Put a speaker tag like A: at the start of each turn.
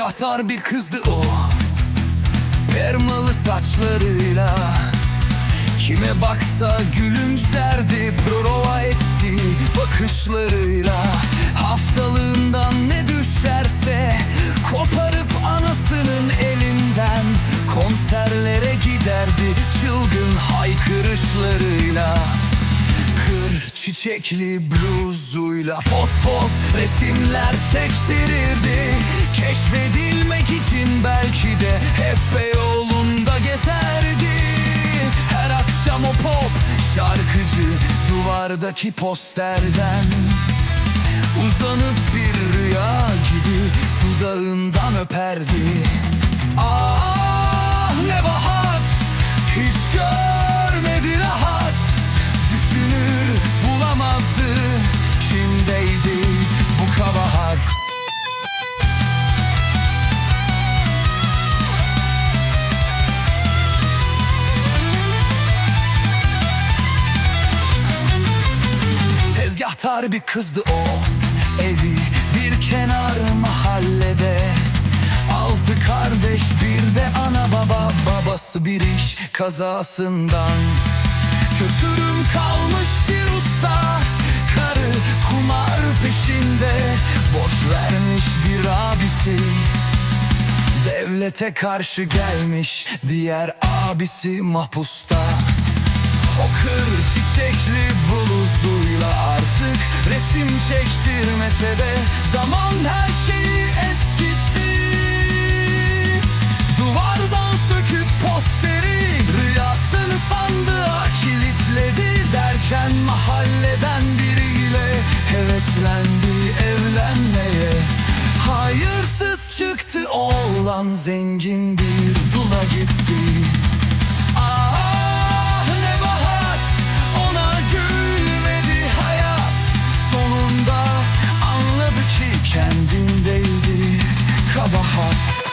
A: Tezgahtar bir kızdı o. Permalı saçlarıyla Kime baksa gülümserdi Prova etti bakışlarıyla. Haftalığından ne düşerse Koparıp anasının elinden Konserlere giderdi çılgın haykırışlarıyla. Kır çiçekli bluzuyla Poz poz resimler çektirirdi Keşfedilmek için belki de Hep Beyoğlu'nda gezerdi. Her akşam o pop şarkıcı Duvardaki posterden. Uzanıp bir rüya gibi Dudağından öperdi Tezgahtar bir kızdı o. Evi bir kenar mahallede. Altı kardeş bir de ana baba. Babası bir iş kazasından. Kötürüm kalmış bir usta. Karı kumar peşinde. Boş vermiş bir abisi. Devlete karşı gelmiş Diğer abisi mahpusta. O kır çiçekli resim çektirmese de Zaman her şeyi eskitti. Duvardan söküp posteri Rüyasını sandığa kilitledi Derken mahalleden biriyle Heveslendi evlenmeye. Hayırsız çıktı oğlan Zengin bir dula gitti kendindeydi. Kabahat